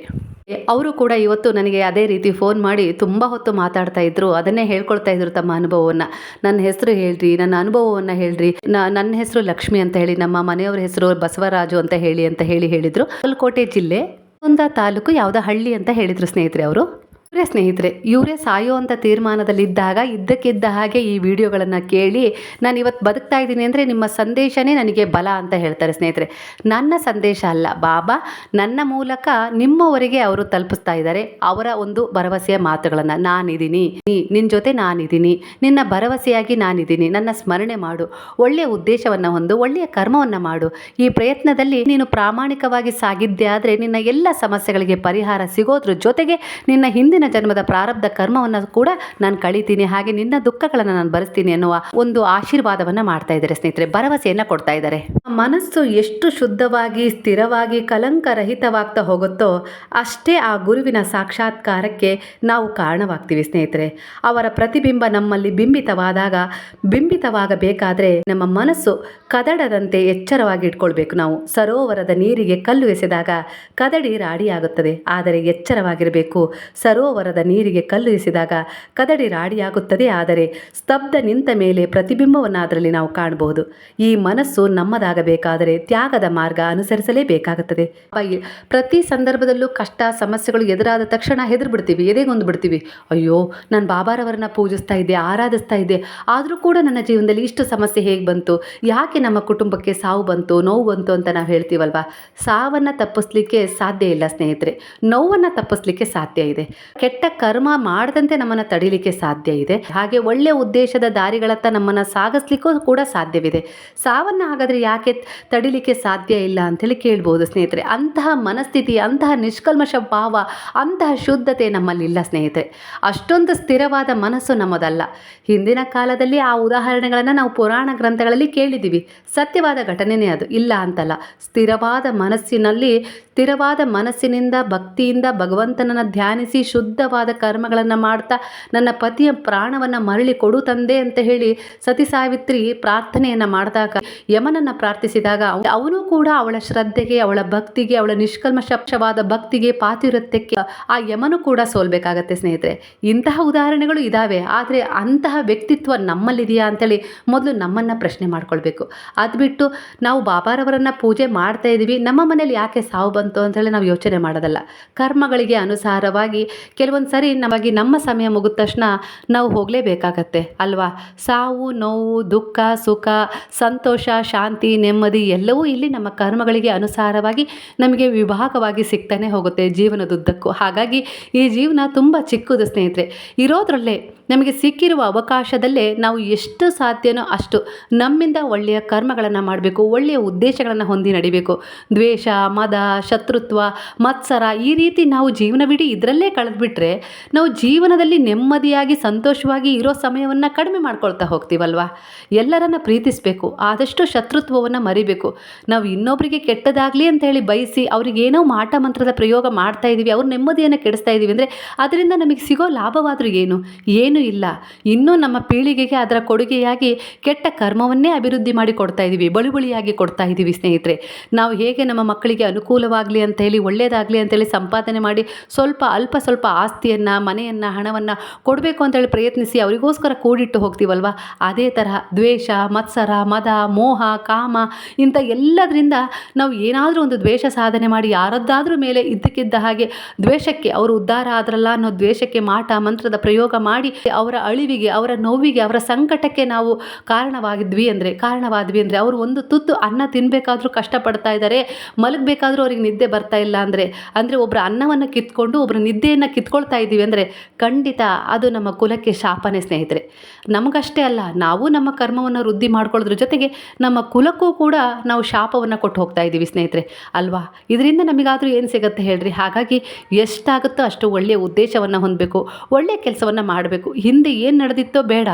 ಅವರು ಕೂಡ ಇವತ್ತು ನನಗೆ ಅದೇ ರೀತಿ ಫೋನ್ ಮಾಡಿ ತುಂಬ ಹೊತ್ತು ಮಾತಾಡ್ತಾ ಇದ್ರು. ಅದನ್ನೇ ಹೇಳ್ಕೊಳ್ತಾ ಇದ್ರು ತಮ್ಮ ಅನುಭವವನ್ನು. ನನ್ನ ಹೆಸರು ಹೇಳ್ರಿ, ನನ್ನ ಅನುಭವವನ್ನು ಹೇಳ್ರಿ ನನ್ನ ಹೆಸರು ಲಕ್ಷ್ಮಿ ಅಂತ ಹೇಳಿ, ನಮ್ಮ ಮನೆಯವ್ರ ಹೆಸರು ಬಸವರಾಜು ಅಂತ ಹೇಳಿ ಅಂತ ಹೇಳಿ ಹೇಳಿದರು. ಕೋಟೆ ಜಿಲ್ಲೆ ಒಂದ ತಾಲೂಕು ಯಾವ್ದ ಹಳ್ಳಿ ಅಂತ ಹೇಳಿದರು ಸ್ನೇಹಿತರೆ ಅವರು. ಇವರೇ ಸ್ನೇಹಿತರೆ, ಇವರೇ ಸಾಯುವಂಥ ತೀರ್ಮಾನದಲ್ಲಿದ್ದಾಗ ಇದ್ದಕ್ಕಿದ್ದ ಹಾಗೆ ಈ ವಿಡಿಯೋಗಳನ್ನು ಕೇಳಿ ನಾನು ಇವತ್ತು ಬದುಕ್ತಾ ಇದ್ದೀನಿ ಅಂದರೆ ನಿಮ್ಮ ಸಂದೇಶನೇ ನನಗೆ ಬಲ ಅಂತ ಹೇಳ್ತಾರೆ ಸ್ನೇಹಿತರೆ. ನನ್ನ ಸಂದೇಶ ಅಲ್ಲ, ಬಾಬಾ, ನನ್ನ ಮೂಲಕ ನಿಮ್ಮವರೆಗೆ ಅವರು ತಲುಪಿಸ್ತಾ ಇದ್ದಾರೆ. ಅವರ ಒಂದು ಭರವಸೆಯ ಮಾತುಗಳನ್ನು, ನಾನಿದ್ದೀನಿ ನಿನ್ನ ಜೊತೆ ನಾನಿದ್ದೀನಿ, ನಿನ್ನ ಭರವಸೆಯಾಗಿ ನಾನಿದ್ದೀನಿ, ನನ್ನ ಸ್ಮರಣೆ ಮಾಡು, ಒಳ್ಳೆಯ ಉದ್ದೇಶವನ್ನು ಹೊಂದು, ಒಳ್ಳೆಯ ಕರ್ಮವನ್ನು ಮಾಡು. ಈ ಪ್ರಯತ್ನದಲ್ಲಿ ನೀನು ಪ್ರಾಮಾಣಿಕವಾಗಿ ಸಾಗಿದ್ದೆ ಆದರೆ ನಿನ್ನ ಎಲ್ಲ ಸಮಸ್ಯೆಗಳಿಗೆ ಪರಿಹಾರ ಸಿಗೋದ್ರ ಜೊತೆಗೆ ನಿನ್ನ ಹಿಂದಿನ ಜನ್ಮದ ಪ್ರಾರಬ್ಧ ಕರ್ಮವನ್ನು ಕೂಡ ನಾನು ಕಳಿತೀನಿ, ಹಾಗೆ ನಿನ್ನ ದುಃಖಗಳನ್ನು ನಾನು ಭರಿಸ್ತೀನಿ ಅನ್ನುವ ಒಂದು ಆಶೀರ್ವಾದವನ್ನು ಮಾಡ್ತಾ ಇದ್ದಾರೆ ಸ್ನೇಹಿತರೆ, ಭರವಸೆಯನ್ನು ಕೊಡ್ತಾ ಇದ್ದಾರೆ. ಮನಸ್ಸು ಎಷ್ಟು ಶುದ್ಧವಾಗಿ, ಸ್ಥಿರವಾಗಿ, ಕಲಂಕರಹಿತವಾಗ್ತಾ ಹೋಗುತ್ತೋ ಅಷ್ಟೇ ಆ ಗುರುವಿನ ಸಾಕ್ಷಾತ್ಕಾರಕ್ಕೆ ನಾವು ಕಾರಣವಾಗ್ತೀವಿ ಸ್ನೇಹಿತರೆ. ಅವರ ಪ್ರತಿಬಿಂಬ ನಮ್ಮಲ್ಲಿ ಬಿಂಬಿತವಾದಾಗ, ಬಿಂಬಿತವಾಗಬೇಕಾದ್ರೆ ನಮ್ಮ ಮನಸ್ಸು ಕದಡದಂತೆ ಎಚ್ಚರವಾಗಿ ಇಟ್ಕೊಳ್ಬೇಕು ನಾವು. ಸರೋವರದ ನೀರಿಗೆ ಕಲ್ಲು ಎಸೆದಾಗ ಕದಡಿ ರಾಡಿಯಾಗುತ್ತದೆ, ಆದರೆ ಎಚ್ಚರವಾಗಿರಬೇಕು. ಸರೋವರದ ನೀರಿಗೆ ಕಲ್ಲು ಕದಡಿ ರಾಡಿಯಾಗುತ್ತದೆ. ಆದರೆ ಸ್ತಬ್ಧ ನಿಂತ ಮೇಲೆ ಪ್ರತಿಬಿಂಬವನ್ನು ಅದರಲ್ಲಿ ನಾವು ಕಾಣಬಹುದು. ಈ ಮನಸ್ಸು ನಮ್ಮದಾಗಬೇಕಾದರೆ ತ್ಯಾಗದ ಮಾರ್ಗ ಅನುಸರಿಸಲೇಬೇಕಾಗುತ್ತದೆ. ಪ್ರತಿ ಸಂದರ್ಭದಲ್ಲೂ ಕಷ್ಟ, ಸಮಸ್ಯೆಗಳು ಎದುರಾದ ತಕ್ಷಣ ಹೆದ್ರು ಬಿಡ್ತೀವಿ ಎದೆಗೊಂದು ಬಿಡ್ತೀವಿ ಅಯ್ಯೋ, ನಾನು ಬಾಬಾರವರನ್ನ ಪೂಜಿಸ್ತಾ ಇದ್ದೆ, ಆರಾಧಿಸ್ತಾ ಇದ್ದೆ. ಆದರೂ ಕೂಡ ನನ್ನ ಜೀವನದಲ್ಲಿ ಇಷ್ಟು ಸಮಸ್ಯೆ ಹೇಗೆ ಬಂತು? ಯಾಕೆ ನಮ್ಮ ಕುಟುಂಬಕ್ಕೆ ಸಾವು ಬಂತು, ನೋವು ಬಂತು ಅಂತ ನಾವು ಹೇಳ್ತೀವಲ್ವಾ? ಸಾವನ್ನು ತಪ್ಪಿಸ್ಲಿಕ್ಕೆ ಸಾಧ್ಯ ಇಲ್ಲ ಸ್ನೇಹಿತರೆ. ನೋವನ್ನು ತಪ್ಪಿಸ್ಲಿಕ್ಕೆ ಸಾಧ್ಯ ಇದೆ. ಕೆಟ್ಟ ಕರ್ಮ ಮಾಡದಂತೆ ನಮ್ಮನ್ನು ತಡಿಲಿಕ್ಕೆ ಸಾಧ್ಯ ಇದೆ. ಹಾಗೆ ಒಳ್ಳೆಯ ಉದ್ದೇಶದ ದಾರಿಗಳತ್ತ ನಮ್ಮನ್ನು ಸಾಗಿಸ್ಲಿಕ್ಕೂ ಕೂಡ ಸಾಧ್ಯವಿದೆ. ಸಾವನ್ನ ಹಾಗಾದ್ರೆ ಯಾಕೆ ತಡಿಲಿಕ್ಕೆ ಸಾಧ್ಯ ಇಲ್ಲ ಅಂತೇಳಿ ಕೇಳ್ಬೋದು ಸ್ನೇಹಿತರೆ. ಅಂತಹ ಮನಸ್ಥಿತಿ, ಅಂತಹ ನಿಷ್ಕಲ್ಮಶ ಭಾವ, ಅಂತಹ ಶುದ್ಧತೆ ನಮ್ಮಲ್ಲಿಲ್ಲ ಸ್ನೇಹಿತರೆ. ಅಷ್ಟೊಂದು ಸ್ಥಿರವಾದ ಮನಸ್ಸು ನಮ್ಮದಲ್ಲ. ಹಿಂದಿನ ಕಾಲದಲ್ಲಿ ಆ ಉದಾಹರಣೆಗಳನ್ನು ನಾವು ಪುರಾಣ ಗ್ರಂಥಗಳಲ್ಲಿ ಕೇಳಿದ್ದೀವಿ. ಸತ್ಯವಾದ ಘಟನೆನೇ ಅದು. ಇಲ್ಲ ಅಂತಲ್ಲ. ಸ್ಥಿರವಾದ ಮನಸ್ಸಿನಲ್ಲಿ, ಸ್ಥಿರವಾದ ಮನಸ್ಸಿನಿಂದ, ಭಕ್ತಿಯಿಂದ ಭಗವಂತನನ್ನು ಧ್ಯಾನಿಸಿ ಶುದ್ಧವಾದ ಕರ್ಮಗಳನ್ನು ಮಾಡ್ತಾ ನನ್ನ ಪತಿಯ ಪ್ರಾಣವನ್ನು ಮರಳಿ ಕೊಡು ತಂದೆ ಅಂತ ಹೇಳಿ ಸತಿ ಸಾವಿತ್ರಿ ಪ್ರಾರ್ಥನೆಯನ್ನು ಮಾಡಿದಾಗ, ಯಮನನ್ನು ಪ್ರಾರ್ಥಿಸಿದಾಗ ಅವ- ಅವನು ಕೂಡ ಅವಳ ಶ್ರದ್ಧೆಗೆ, ಅವಳ ಭಕ್ತಿಗೆ, ಅವಳ ನಿಷ್ಕಲ್ಮಶವಾದ ಭಕ್ತಿಗೆ ಪಾತಿರತ್ಯಕ್ಕೆ ಆ ಯಮನು ಕೂಡ ಸೋಲ್ಬೇಕಾಗತ್ತೆ ಸ್ನೇಹಿತರೆ. ಇಂತಹ ಉದಾಹರಣೆಗಳು ಇದ್ದಾವೆ ಆದರೆ ಅಂತಹ ವ್ಯಕ್ತಿತ್ವ ನಮ್ಮಲ್ಲಿದೆಯಾ ಅಂತೇಳಿ ಮೊದಲು ನಮ್ಮನ್ನು ಪ್ರಶ್ನೆ ಮಾಡ್ಕೊಳ್ಬೇಕು. ಅದು ಬಿಟ್ಟು ನಾವು ಬಾಬಾರವರನ್ನು ಪೂಜೆ ಮಾಡ್ತಾ ಇದ್ದೀವಿ ನಮ್ಮ ಮನೇಲಿ ಯಾಕೆ ಸಾವು ಬಂತು ಅಂತೇಳಿ ನಾವು ಯೋಚನೆ ಮಾಡೋದಲ್ಲ. ಕರ್ಮಗಳಿಗೆ ಅನುಸಾರವಾಗಿ ಕೆಲವೊಂದು ಸರಿ ನಮಗೆ ನಮ್ಮ ಸಮಯ ಮುಗಿದ ತಕ್ಷಣ ನಾವು ಹೋಗಲೇಬೇಕಾಗತ್ತೆ, ಅಲ್ವಾ? ಸಾವು, ನೋವು, ದುಃಖ, ಸುಖ, ಸಂತೋಷ, ಶಾಂತಿ, ನೆಮ್ಮದಿ ಎಲ್ಲವೂ ಇಲ್ಲಿ ನಮ್ಮ ಕರ್ಮಗಳಿಗೆ ಅನುಸಾರವಾಗಿ ನಮಗೆ ವಿಭಾಗವಾಗಿ ಸಿಗ್ತಾನೆ ಹೋಗುತ್ತೆ ಜೀವನದುದ್ದಕ್ಕೂ. ಹಾಗಾಗಿ ಈ ಜೀವನ ತುಂಬ ಚಿಕ್ಕದು ಸ್ನೇಹಿತರೆ. ಇರೋದ್ರಲ್ಲೇ ನಮಗೆ ಸಿಕ್ಕಿರುವ ಅವಕಾಶದಲ್ಲೇ ನಾವು ಎಷ್ಟು ಸಾಧ್ಯನೋ ಅಷ್ಟು ನಮ್ಮಿಂದ ಒಳ್ಳೆಯ ಕರ್ಮಗಳನ್ನು ಮಾಡಬೇಕು, ಒಳ್ಳೆಯ ಉದ್ದೇಶಗಳನ್ನು ಹೊಂದಿ ನಡಿಬೇಕು. ದ್ವೇಷ, ಮದ, ಶತ್ರುತ್ವ, ಮತ್ಸರ ಈ ರೀತಿ ನಾವು ಜೀವನವಿಡೀ ಇದರಲ್ಲೇ ಕಳೆದ್ಬಿಟ್ರೆ ನಾವು ಜೀವನದಲ್ಲಿ ನೆಮ್ಮದಿಯಾಗಿ, ಸಂತೋಷವಾಗಿ ಇರೋ ಸಮಯವನ್ನು ಕಡಿಮೆ ಮಾಡ್ಕೊಳ್ತಾ ಹೋಗ್ತೀವಲ್ವಾ? ಎಲ್ಲರನ್ನ ಪ್ರೀತಿಸಬೇಕು, ಆದಷ್ಟು ಶತ್ರುತ್ವವನ್ನು ಮರಿಬೇಕು. ನಾವು ಇನ್ನೊಬ್ಬರಿಗೆ ಕೆಟ್ಟದಾಗಲಿ ಅಂತ ಹೇಳಿ ಬಯಸಿ ಅವ್ರಿಗೇನೋ ಮಾಟ ಮಂತ್ರದ ಪ್ರಯೋಗ ಮಾಡ್ತಾ ಇದ್ದೀವಿ ಅವ್ರ ನೆಮ್ಮದಿಯನ್ನು ಕೆಡಿಸ್ತಾ ಇದ್ದೀವಿ ಅಂದರೆ ಅದರಿಂದ ನಮಗೆ ಸಿಗೋ ಲಾಭವಾದರೂ ಏನು? ಏನೂ ಇಲ್ಲ. ಇನ್ನೂ ನಮ್ಮ ಪೀಳಿಗೆಗೆ ಅದರ ಕೊಡುಗೆಯಾಗಿ ಕೆಟ್ಟ ಕರ್ಮವನ್ನೇ ಅಭಿವೃದ್ಧಿ ಮಾಡಿ ಕೊಡ್ತಾ ಇದ್ದೀವಿ ಬಳುಬಳಿಯಾಗಿ ಕೊಡ್ತಾ ಇದ್ದೀವಿ ಸ್ನೇಹಿತರೆ. ನಾವು ಹೇಗೆ ನಮ್ಮ ಮಕ್ಕಳಿಗೆ ಅನುಕೂಲವಾಗಲಿ ಅಂತ ಹೇಳಿ ಒಳ್ಳೆಯದಾಗಲಿ ಅಂತೇಳಿ ಸಂಪಾದನೆ ಮಾಡಿ ಸ್ವಲ್ಪ, ಅಲ್ಪ ಸ್ವಲ್ಪ ಆಸ್ತಿಯನ್ನು, ಮನೆಯನ್ನು, ಹಣವನ್ನು ಕೊಡಬೇಕು ಅಂತೇಳಿ ಪ್ರಯತ್ನಿಸಿ ಅವರಿಗೋಸ್ಕರ ಕೂಡಿಟ್ಟು ಹೋಗ್ತೀವಲ್ವ? ಅದೇ ತರಹ ದ್ವೇಷ, ಮತ್ಸರ, ಮದ, ಮೋಹ, ಕಾಮ ಇಂಥ ಎಲ್ಲದರಿಂದ ನಾವು ಏನಾದರೂ ಒಂದು ದ್ವೇಷ ಸಾಧನೆ ಮಾಡಿ ಯಾರದ್ದಾದರೂ ಮೇಲೆ ಇದ್ದಕ್ಕಿದ್ದ ಹಾಗೆ ದ್ವೇಷಕ್ಕೆ ಅವರು ಉದ್ಧಾರ ಆದ್ರಲ್ಲ ಅನ್ನೋ ದ್ವೇಷಕ್ಕೆ ಮಾಟ, ಮಂತ್ರದ ಪ್ರಯೋಗ ಮಾಡಿ ಅವರ ಅಳಿವಿಗೆ, ಅವರ ನೋವಿಗೆ, ಅವರ ಸಂಕಟಕ್ಕೆ ನಾವು ಕಾರಣವಾಗಿದ್ವಿ ಅಂದರೆ, ಕಾರಣವಾದ್ವಿ ಅಂದರೆ ಅವರು ಒಂದು ತುತ್ತು ಅನ್ನ ತಿನ್ನಬೇಕಾದ್ರೂ ಕಷ್ಟಪಡ್ತಾ ಇದ್ದಾರೆ, ಮಲಗಬೇಕಾದ್ರೂ ಅವ್ರಿಗೆ ನಿದ್ದೆ ಬರ್ತಾ ಇಲ್ಲ ಅಂದರೆ ಅಂದರೆ ಒಬ್ಬರ ಅನ್ನವನ್ನು ಕಿತ್ಕೊಂಡು ಒಬ್ಬರ ನಿದ್ದೆಯನ್ನು ಕಿತ್ಕೊಳ್ತಾ ಇದ್ದೀವಿ ಅಂದರೆ ಖಂಡಿತ ಅದು ನಮ್ಮ ಕುಲಕ್ಕೆ ಶಾಪನೇ ಸ್ನೇಹಿತರೆ. ನಮಗಷ್ಟೇ ಅಲ್ಲ, ನಾವು ನಮ್ಮ ಕರ್ಮವನ್ನು ವೃದ್ಧಿ ಮಾಡ್ಕೊಳ್ಳೋದ್ರ ಜೊತೆಗೆ ನಮ್ಮ ಕುಲಕ್ಕೂ ಕೂಡ ನಾವು ಶಾಪವನ್ನು ಕೊಟ್ಟು ಹೋಗ್ತಾ ಇದ್ದೀವಿ ಸ್ನೇಹಿತರೆ. ಅಲ್ವಾ? ಇದರಿಂದ ನಮಗಾದರೂ ಏನು ಸಿಗುತ್ತೆ ಹೇಳ್ರಿ? ಹಾಗಾಗಿ ಎಷ್ಟಾಗುತ್ತೋ ಅಷ್ಟು ಒಳ್ಳೆಯ ಉದ್ದೇಶವನ್ನು ಹೊಂದಬೇಕು, ಒಳ್ಳೆಯ ಕೆಲಸವನ್ನು ಮಾಡಬೇಕು. ಹಿಂದೆ ಏನು ನಡೆದಿತ್ತೋ ಬೇಡ,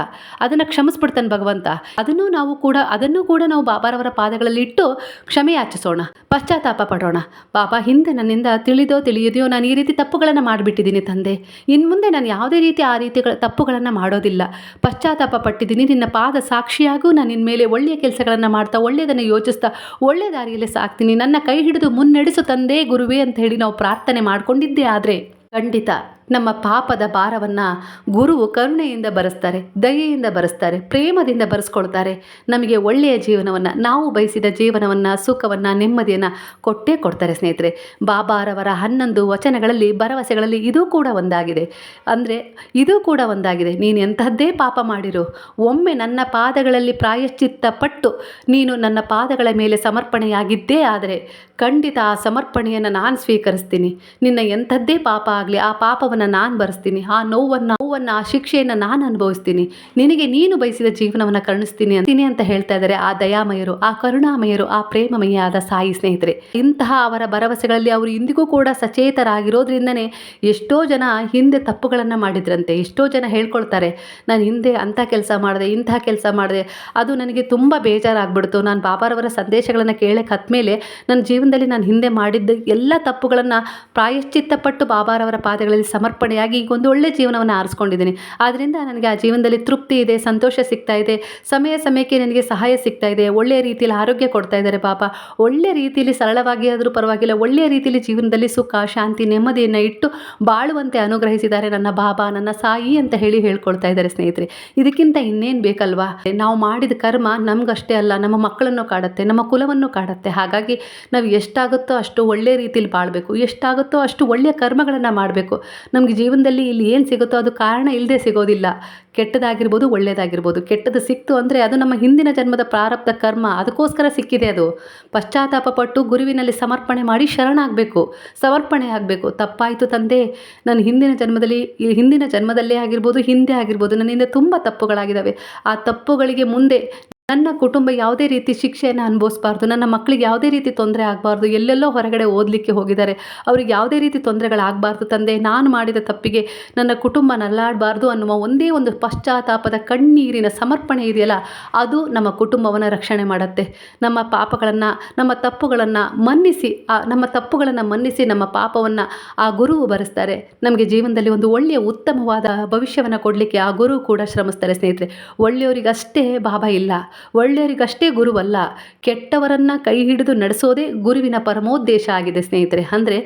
ಅದನ್ನು ಕ್ಷಮಿಸ್ಬಿಡ್ತಾನೆ ಭಗವಂತ. ಅದನ್ನು ನಾವು ಕೂಡ, ಅದನ್ನು ಕೂಡ ನಾವು ಬಾಬಾರವರ ಪಾದಗಳಲ್ಲಿ ಇಟ್ಟು ಕ್ಷಮೆ ಯಾಚಿಸೋಣ, ಪಶ್ಚಾತ್ತಾಪ ಪಡೋಣ. ಬಾಬಾ, ಹಿಂದೆ ನನ್ನಿಂದ ತಿಳಿದೋ ತಿಳಿಯದೆಯೋ ನಾನು ಈ ರೀತಿ ತಪ್ಪುಗಳನ್ನು ಮಾಡಿಬಿಟ್ಟಿದ್ದೀನಿ ತಂದೆ ಇನ್ನು ಮುಂದೆ ನಾನು ಯಾವುದೇ ರೀತಿ ಆ ರೀತಿಗಳ ತಪ್ಪುಗಳನ್ನು ಮಾಡೋದಿಲ್ಲ. ಪಶ್ಚಾತ್ತಾಪ ಪಟ್ಟಿದ್ದೀನಿ. ನಿನ್ನ ಪಾದ ಸಾಕ್ಷಿಯಾಗೂ ನಾನು ನಿನ್ನ ಮೇಲೆ ಒಳ್ಳೆಯ ಕೆಲಸಗಳನ್ನು ಮಾಡ್ತಾ, ಒಳ್ಳೆಯದನ್ನು ಯೋಚಿಸ್ತಾ, ಒಳ್ಳೆ ದಾರಿಯಲ್ಲಿ ಸಾಕ್ತೀನಿ. ನನ್ನ ಕೈ ಹಿಡಿದು ಮುನ್ನಡೆಸು ತಂದೆ, ಗುರುವೇ ಅಂತ ಹೇಳಿ ನಾವು ಪ್ರಾರ್ಥನೆ ಮಾಡಿಕೊಂಡಿದ್ದೇ ಆದರೆ ಖಂಡಿತ ನಮ್ಮ ಪಾಪದ ಭಾರವನ್ನು ಗುರುವು ಕರುಣೆಯಿಂದ ಬರೆಸ್ತಾರೆ, ದಯೆಯಿಂದ ಬರೆಸ್ತಾರೆ, ಪ್ರೇಮದಿಂದ ಬರೆಸ್ಕೊಳ್ತಾರೆ. ನಮಗೆ ಒಳ್ಳೆಯ ಜೀವನವನ್ನು, ನಾವು ಬಯಸಿದ ಜೀವನವನ್ನು, ಸುಖವನ್ನು, ನೆಮ್ಮದಿಯನ್ನು ಕೊಟ್ಟೇ ಕೊಡ್ತಾರೆ ಸ್ನೇಹಿತರೆ. ಬಾಬಾರವರ ಹನ್ನೊಂದು ವಚನಗಳಲ್ಲಿ, ಭರವಸೆಗಳಲ್ಲಿ ಇದು ಕೂಡ ಒಂದಾಗಿದೆ. ಅಂದರೆ ಇದು ಕೂಡ ಒಂದಾಗಿದೆ. ನೀನು ಎಂಥದ್ದೇ ಪಾಪ ಮಾಡಿರು, ಒಮ್ಮೆ ನನ್ನ ಪಾದಗಳಲ್ಲಿ ಪ್ರಾಯಶ್ಚಿತ್ತ ಪಟ್ಟು ನೀನು ನನ್ನ ಪಾದಗಳ ಮೇಲೆ ಸಮರ್ಪಣೆಯಾಗಿದ್ದೇ ಆದರೆ ಖಂಡಿತ ಆ ಸಮರ್ಪಣೆಯನ್ನು ನಾನು ಸ್ವೀಕರಿಸ್ತೀನಿ. ನಿನ್ನ ಎಂಥದ್ದೇ ಪಾಪ ಆಗಲಿ, ಆ ಪಾಪವನ್ನು ನಾನು ಬರೆಸ್ತೀನಿ. ಆ ನೋವನ್ನು ನೋವನ್ನು, ಆ ಶಿಕ್ಷೆಯನ್ನು ನಾನು ಅನುಭವಿಸ್ತೀನಿ. ನಿನಗೆ ನೀನು ಬಯಸಿದ ಜೀವನವನ್ನು ಕರುಣಿಸ್ತೀನಿ ಅಂತೀನಿ ಅಂತ ಹೇಳ್ತಾ ಇದ್ದಾರೆ ಆ ದಯಾಮಯರು, ಆ ಕರುಣಾಮಯರು, ಆ ಪ್ರೇಮಮಯಿಯಾದ ಸಾಯಿ ಸ್ನೇಹಿತರೆ. ಇಂತಹ ಅವರ ಭರವಸೆಗಳಲ್ಲಿ ಅವರು ಇಂದಿಗೂ ಕೂಡ ಸಚೇತರಾಗಿರೋದ್ರಿಂದನೇ ಎಷ್ಟೋ ಜನ ಹಿಂದೆ ತಪ್ಪುಗಳನ್ನು ಮಾಡಿದ್ರಂತೆ. ಎಷ್ಟೋ ಜನ ಹೇಳ್ಕೊಳ್ತಾರೆ, ನಾನು ಹಿಂದೆ ಅಂಥ ಕೆಲಸ ಮಾಡಿದೆ, ಇಂಥ ಕೆಲಸ ಮಾಡಿದೆ. ಅದು ನನಗೆ ತುಂಬ ಬೇಜಾರಾಗ್ಬಿಡ್ತು. ನಾನು ಬಾಬಾರವರ ಸಂದೇಶಗಳನ್ನು ಕೇಳಕ್ಕೆ ಹತ್ಮೇಲೆ ನನ್ನ ಜೀವನದಲ್ಲಿ ನಾನು ಹಿಂದೆ ಮಾಡಿದ್ದ ಎಲ್ಲ ತಪ್ಪುಗಳನ್ನು ಪ್ರಾಯಶ್ಚಿತ್ತಪಟ್ಟು ಬಾಬಾರವರ ಪಾದಗಳಲ್ಲಿ ಸಮರ್ಪಣೆಯಾಗಿ ಈಗ ಒಂದು ಒಳ್ಳೆ ಜೀವನವನ್ನು ಆರಿಸ್ಕೊಂಡಿದ್ದೀನಿ. ಆದ್ದರಿಂದ ನನಗೆ ಆ ಜೀವನದಲ್ಲಿ ತೃಪ್ತಿ ಇದೆ, ಸಂತೋಷ ಸಿಗ್ತಾ ಇದೆ, ಸಮಯ ಸಮಯಕ್ಕೆ ನನಗೆ ಸಹಾಯ ಸಿಗ್ತಾ ಇದೆ ಒಳ್ಳೆಯ ರೀತಿಯಲ್ಲಿ ಆರೋಗ್ಯ ಕೊಡ್ತಾ ಇದ್ದಾರೆ ಪಾಪ. ಒಳ್ಳೆಯ ರೀತಿಯಲ್ಲಿ ಸರಳವಾಗಿ ಆದರೂ ಪರವಾಗಿಲ್ಲ ಒಳ್ಳೆಯ ರೀತಿಯಲ್ಲಿ ಜೀವನದಲ್ಲಿ ಸುಖ, ಶಾಂತಿ, ನೆಮ್ಮದಿಯನ್ನು ಇಟ್ಟು ಬಾಳುವಂತೆ ಅನುಗ್ರಹಿಸಿದ್ದಾರೆ ನನ್ನ ಬಾಬಾ, ನನ್ನ ಸಾಯಿ ಅಂತ ಹೇಳಿ ಹೇಳ್ಕೊಳ್ತಾ ಇದ್ದಾರೆ ಸ್ನೇಹಿತರೆ. ಇದಕ್ಕಿಂತ ಇನ್ನೇನು ಬೇಕಲ್ವಾ? ನಾವು ಮಾಡಿದ ಕರ್ಮ ನಮಗಷ್ಟೇ ಅಲ್ಲ, ನಮ್ಮ ಮಕ್ಕಳನ್ನು ಕಾಡುತ್ತೆ, ನಮ್ಮ ಕುಲವನ್ನು ಕಾಡುತ್ತೆ. ಹಾಗಾಗಿ ನಾವು ಎಷ್ಟಾಗುತ್ತೋ ಅಷ್ಟು ಒಳ್ಳೆಯ ರೀತಿಯಲ್ಲಿ ಬಾಳಬೇಕು, ಎಷ್ಟಾಗುತ್ತೋ ಅಷ್ಟು ಒಳ್ಳೆಯ ಕರ್ಮಗಳನ್ನು ಮಾಡಬೇಕು. ನಮಗೆ ಜೀವನದಲ್ಲಿ ಇಲ್ಲಿ ಏನು ಸಿಗುತ್ತೋ ಅದು ಕಾರಣ ಇಲ್ಲದೆ ಸಿಗೋದಿಲ್ಲ. ಕೆಟ್ಟದಾಗಿರ್ಬೋದು ಒಳ್ಳೆಯದಾಗಿರ್ಬೋದು ಕೆಟ್ಟದ್ದು ಸಿಕ್ತು ಅಂದರೆ ಅದು ನಮ್ಮ ಹಿಂದಿನ ಜನ್ಮದ ಪ್ರಾರಬ್ಧ ಕರ್ಮ. ಅದಕ್ಕೋಸ್ಕರ ಸಿಕ್ಕಿದೆ ಅದು. ಪಶ್ಚಾತ್ತಾಪ ಪಟ್ಟು ಗುರುವಿನಲ್ಲಿ ಸಮರ್ಪಣೆ ಮಾಡಿ ಶರಣಾಗಬೇಕು. ಸಮರ್ಪಣೆ ಆಗಬೇಕು. ತಪ್ಪಾಯಿತು ತಂದೆ. ನನ್ನ ಹಿಂದಿನ ಜನ್ಮದಲ್ಲಿ, ಈ ಹಿಂದಿನ ಜನ್ಮದಲ್ಲೇ ಆಗಿರ್ಬೋದು, ಹಿಂದೆ ಆಗಿರ್ಬೋದು, ನನ್ನಿಂದ ತುಂಬ ತಪ್ಪುಗಳಾಗಿದ್ದಾವೆ. ಆ ತಪ್ಪುಗಳಿಗೆ ಮುಂದೆ ನನ್ನ ಕುಟುಂಬ ಯಾವುದೇ ರೀತಿ ಶಿಕ್ಷೆಯನ್ನು ಅನುಭವಿಸಬಾರ್ದು, ನನ್ನ ಮಕ್ಕಳಿಗೆ ಯಾವುದೇ ರೀತಿ ತೊಂದರೆ ಆಗಬಾರ್ದು, ಎಲ್ಲೆಲ್ಲೋ ಹೊರಗಡೆ ಓದಲಿಕ್ಕೆ ಹೋಗಿದ್ದಾರೆ, ಅವ್ರಿಗೆ ಯಾವುದೇ ರೀತಿ ತೊಂದರೆಗಳಾಗಬಾರ್ದು ತಂದೆ, ನಾನು ಮಾಡಿದ ತಪ್ಪಿಗೆ ನನ್ನ ಕುಟುಂಬ ನಲ್ಲಾಡಬಾರ್ದು ಅನ್ನುವ ಒಂದೇ ಒಂದು ಪಶ್ಚಾತ್ತಾಪದ ಕಣ್ಣೀರಿನ ಸಮರ್ಪಣೆ ಇದೆಯಲ್ಲ, ಅದು ನಮ್ಮ ಕುಟುಂಬವನ್ನು ರಕ್ಷಣೆ ಮಾಡುತ್ತೆ. ನಮ್ಮ ಪಾಪಗಳನ್ನು, ನಮ್ಮ ತಪ್ಪುಗಳನ್ನು ಮನ್ನಿಸಿ ನಮ್ಮ ತಪ್ಪುಗಳನ್ನು ಮನ್ನಿಸಿ ನಮ್ಮ ಪಾಪವನ್ನು ಆ ಗುರುವು ಭರಿಸ್ತಾರೆ ನಮಗೆ ಜೀವನದಲ್ಲಿ ಒಂದು ಒಳ್ಳೆಯ ಉತ್ತಮವಾದ ಭವಿಷ್ಯವನ್ನು ಕೊಡಲಿಕ್ಕೆ ಆ ಗುರು ಕೂಡ ಶ್ರಮಿಸ್ತಾರೆ ಸ್ನೇಹಿತರೆ. ಒಳ್ಳೆಯವರಿಗಷ್ಟೇ ಬಾಬಾ ಇಲ್ಲ. ಒಳ್ಳೆಯವರಿಗಷ್ಟೇ ಗುರುವಲ್ಲ ಕೆಟ್ಟವರನ್ನು ಕೈ ಹಿಡಿದು ನಡೆಸೋದೇ ಗುರುವಿನ ಪರಮೋದ್ದೇಶ ಆಗಿದೆ ಸ್ನೇಹಿತರೆ. ಅಂದರೆ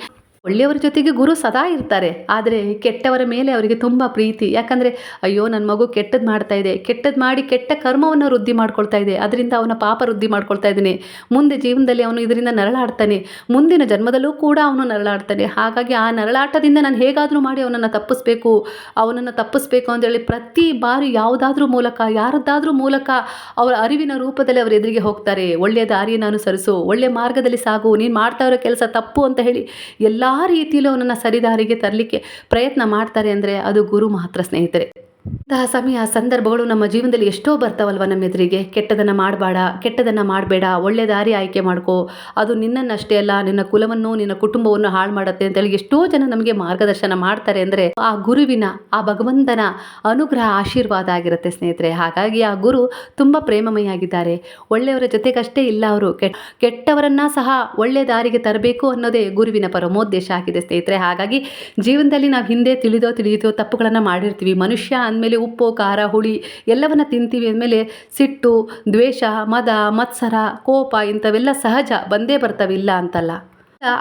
ಒಳ್ಳೆಯವರ ಜೊತೆಗೆ ಗುರು ಸದಾ ಇರ್ತಾರೆ. ಆದರೆ ಕೆಟ್ಟವರ ಮೇಲೆ ಅವರಿಗೆ ತುಂಬ ಪ್ರೀತಿ. ಯಾಕಂದರೆ, ಅಯ್ಯೋ ನನ್ನ ಮಗು ಕೆಟ್ಟದ್ದು ಮಾಡ್ತಾ ಇದೆ. ಕೆಟ್ಟದ್ದು ಮಾಡಿ ಕೆಟ್ಟ ಕರ್ಮವನ್ನು ವೃದ್ಧಿ ಮಾಡ್ಕೊಳ್ತಾ ಇದೆ. ಅದರಿಂದ ಅವನ ಪಾಪ ವೃದ್ಧಿ ಮಾಡ್ಕೊಳ್ತಾ ಇದ್ದಾನೆ. ಮುಂದೆ ಜೀವನದಲ್ಲಿ ಅವನು ಇದರಿಂದ ನರಳಾಡ್ತಾನೆ. ಮುಂದಿನ ಜನ್ಮದಲ್ಲೂ ಕೂಡ ಅವನು ನರಳಾಡ್ತಾನೆ. ಹಾಗಾಗಿ ಆ ನರಳಾಟದಿಂದ ನಾನು ಹೇಗಾದರೂ ಮಾಡಿ ಅವನನ್ನು ತಪ್ಪಿಸ್ಬೇಕು. ಅವನನ್ನು ತಪ್ಪಿಸ್ಬೇಕು ಅಂತೇಳಿ ಪ್ರತಿ ಬಾರಿ ಯಾವುದಾದ್ರೂ ಮೂಲಕ, ಯಾರದ್ದಾದ್ರೂ ಮೂಲಕ ಅವರ ಅರಿವಿನ ರೂಪದಲ್ಲಿ ಅವರ ಎದುರಿಗೆ ಹೋಗ್ತಾರೆ. ಒಳ್ಳೆಯ ದಾರಿಯನ್ನು ಅನುಸರಿಸು. ಒಳ್ಳೆಯ ಮಾರ್ಗದಲ್ಲಿ ಸಾಗು. ನೀನು ಮಾಡ್ತಾ ಇರೋ ಕೆಲಸ ತಪ್ಪು ಅಂತ ಹೇಳಿ ಎಲ್ಲ ರೀತಿಯಲ್ಲೂ ಅವನನ್ನು ಸರಿದಾರಿಗೆ ತರಲಿಕ್ಕೆ ಪ್ರಯತ್ನ ಮಾಡ್ತಾರೆ ಅಂದರೆ ಅದು ಗುರು ಮಾತ್ರ ಸ್ನೇಹಿತರೆ. ಸಮಯ ಸಂದರ್ಭಗಳು ನಮ್ಮ ಜೀವನದಲ್ಲಿ ಎಷ್ಟೋ ಬರ್ತಾವಲ್ವ ನಮ್ಮ ಎದುರಿಗೆ. ಕೆಟ್ಟದನ್ನ ಮಾಡಬೇಡ ಕೆಟ್ಟದನ್ನ ಮಾಡಬೇಡ, ಒಳ್ಳೆ ದಾರಿ ಆಯ್ಕೆ ಮಾಡ್ಕೋ, ಅದು ನಿನ್ನನ್ನಷ್ಟೇ ಅಲ್ಲ, ನಿನ್ನ ಕುಲವನ್ನು, ನಿನ್ನ ಕುಟುಂಬವನ್ನು ಹಾಳು ಮಾಡುತ್ತೆ ಅಂತೇಳಿ ಎಷ್ಟೋ ಜನ ನಮಗೆ ಮಾರ್ಗದರ್ಶನ ಮಾಡ್ತಾರೆ ಅಂದರೆ ಆ ಗುರುವಿನ, ಆ ಭಗವಂತನ ಅನುಗ್ರಹ, ಆಶೀರ್ವಾದ ಆಗಿರುತ್ತೆ ಸ್ನೇಹಿತರೆ. ಹಾಗಾಗಿ ಆ ಗುರು ತುಂಬ ಪ್ರೇಮಮಯಾಗಿದ್ದಾರೆ ಒಳ್ಳೆಯವರ ಜೊತೆಗಷ್ಟೇ ಇಲ್ಲ ಅವರು. ಕೆಟ್ಟವರನ್ನ ಸಹ ಒಳ್ಳೆ ದಾರಿಗೆ ತರಬೇಕು ಅನ್ನೋದೇ ಗುರುವಿನ ಪರಮೋದ್ದೇಶ ಆಗಿದೆ ಸ್ನೇಹಿತರೆ. ಹಾಗಾಗಿ ಜೀವನದಲ್ಲಿ ನಾವು ಹಿಂದೆ ತಿಳಿದೋ ತಿಳಿದೋ ತಪ್ಪುಗಳನ್ನು ಮಾಡಿರ್ತೀವಿ. ಮನುಷ್ಯ ಅಂದಮೇಲೆ ಉಪ್ಪು, ಖಾರ, ಹುಳಿ ಎಲ್ಲವನ್ನ ತಿಂತೀವಿ ಅಂದಮೇಲೆ ಸಿಟ್ಟು, ದ್ವೇಷ, ಮದ, ಮತ್ಸರ, ಕೋಪ ಇಂಥವೆಲ್ಲ ಸಹಜ, ಬಂದೇ ಬರ್ತವೆ ಇಲ್ಲ ಅಂತಲ್ಲ.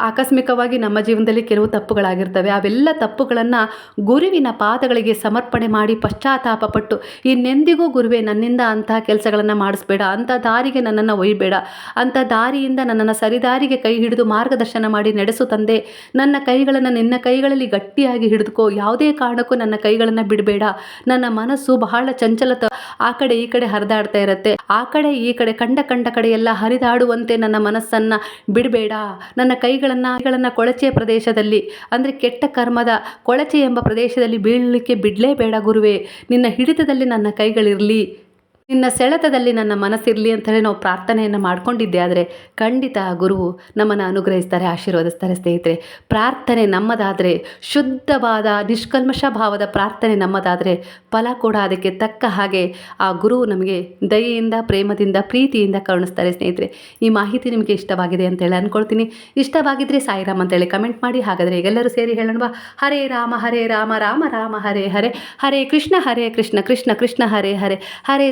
ಆಕಸ್ಮಿಕವಾಗಿ ನಮ್ಮ ಜೀವನದಲ್ಲಿ ಕೆಲವು ತಪ್ಪುಗಳಾಗಿರ್ತವೆ. ಅವೆಲ್ಲ ತಪ್ಪುಗಳನ್ನು ಗುರುವಿನ ಪಾದಗಳಿಗೆ ಸಮರ್ಪಣೆ ಮಾಡಿ ಪಶ್ಚಾತ್ತಾಪ ಪಟ್ಟು ಇನ್ನೆಂದಿಗೂ ಗುರುವೆ ನನ್ನಿಂದ ಅಂತಹ ಕೆಲಸಗಳನ್ನು ಮಾಡಿಸ್ಬೇಡ, ಅಂಥ ದಾರಿಗೆ ನನ್ನನ್ನು ಒಯ್ಯಬೇಡ ಅಂಥ ದಾರಿಯಿಂದ ನನ್ನನ್ನು ಸರಿದಾರಿಗೆ ಕೈ ಹಿಡಿದು ಮಾರ್ಗದರ್ಶನ ಮಾಡಿ ನಡೆಸು ತಂದೆ. ನನ್ನ ಕೈಗಳನ್ನು ನಿನ್ನ ಕೈಗಳಲ್ಲಿ ಗಟ್ಟಿಯಾಗಿ ಹಿಡಿದುಕೋ, ಯಾವುದೇ ಕಾರಣಕ್ಕೂ ನನ್ನ ಕೈಗಳನ್ನು ಬಿಡಬೇಡ. ನನ್ನ ಮನಸ್ಸು ಬಹಳ ಚಂಚಲತ, ಆ ಕಡೆ ಈ ಕಡೆ ಹರಿದಾಡ್ತಾ ಇರುತ್ತೆ. ಆ ಕಡೆ ಈ ಕಡೆ, ಕಂಡ ಕಂಡ ಕಡೆ ಎಲ್ಲ ಹರಿದಾಡುವಂತೆ ನನ್ನ ಮನಸ್ಸನ್ನು ಬಿಡಬೇಡ. ನನ್ನ ಕೈಗಳನ್ನು ಕೈಗಳನ್ನು ಕೊಳಚೆಯ ಪ್ರದೇಶದಲ್ಲಿ, ಅಂದರೆ ಕೆಟ್ಟ ಕರ್ಮದ ಕೊಳಚೆ ಎಂಬ ಪ್ರದೇಶದಲ್ಲಿ ಬೀಳಲಿಕ್ಕೆ ಬಿಡಲೇಬೇಡ ಗುರುವೆ. ನಿನ್ನ ಹಿಡಿತದಲ್ಲಿ ನನ್ನ ಕೈಗಳಿರಲಿ. ನಿನ್ನ ಸೆಳೆತದಲ್ಲಿ ನನ್ನ ಮನಸ್ಸಿರಲಿ ಅಂತಲೇ ನಾವು ಪ್ರಾರ್ಥನೆಯನ್ನು ಮಾಡ್ಕೊಂಡಿದ್ದೆ. ಆದರೆ ಖಂಡಿತ ಗುರುವು ನಮ್ಮನ್ನು ಅನುಗ್ರಹಿಸ್ತಾರೆ, ಆಶೀರ್ವದಿಸ್ತಾರೆ ಸ್ನೇಹಿತರೆ. ಪ್ರಾರ್ಥನೆ ನಮ್ಮದಾದರೆ, ಶುದ್ಧವಾದ ನಿಷ್ಕಲ್ಮಶ ಭಾವದ ಪ್ರಾರ್ಥನೆ ನಮ್ಮದಾದರೆ ಫಲ ಕೂಡ ಅದಕ್ಕೆ ತಕ್ಕ ಹಾಗೆ ಆ ಗುರು ನಮಗೆ ದಯೆಯಿಂದ, ಪ್ರೇಮದಿಂದ, ಪ್ರೀತಿಯಿಂದ ಕರುಣಿಸ್ತಾರೆ ಸ್ನೇಹಿತರೆ. ಈ ಮಾಹಿತಿ ನಿಮಗೆ ಇಷ್ಟವಾಗಿದೆ ಅಂತೇಳಿ ಅಂದ್ಕೊಳ್ತೀನಿ ಇಷ್ಟವಾಗಿದ್ದರೆ ಸಾಯಿರಾಮ್ ಅಂತೇಳಿ ಕಮೆಂಟ್ ಮಾಡಿ. ಹಾಗಾದರೆ ಎಲ್ಲರೂ ಸೇರಿ ಹೇಳೋಣ ಹರೇ ರಾಮ ಹರೇ ರಾಮ ರಾಮ ರಾಮ, ಹರೇ ಹರೇ. ಹರೇ ಕೃಷ್ಣ ಹರೇ ಕೃಷ್ಣ ಕೃಷ್ಣ ಕೃಷ್ಣ, ಹರೇ ಹರೇ. ಹರೇ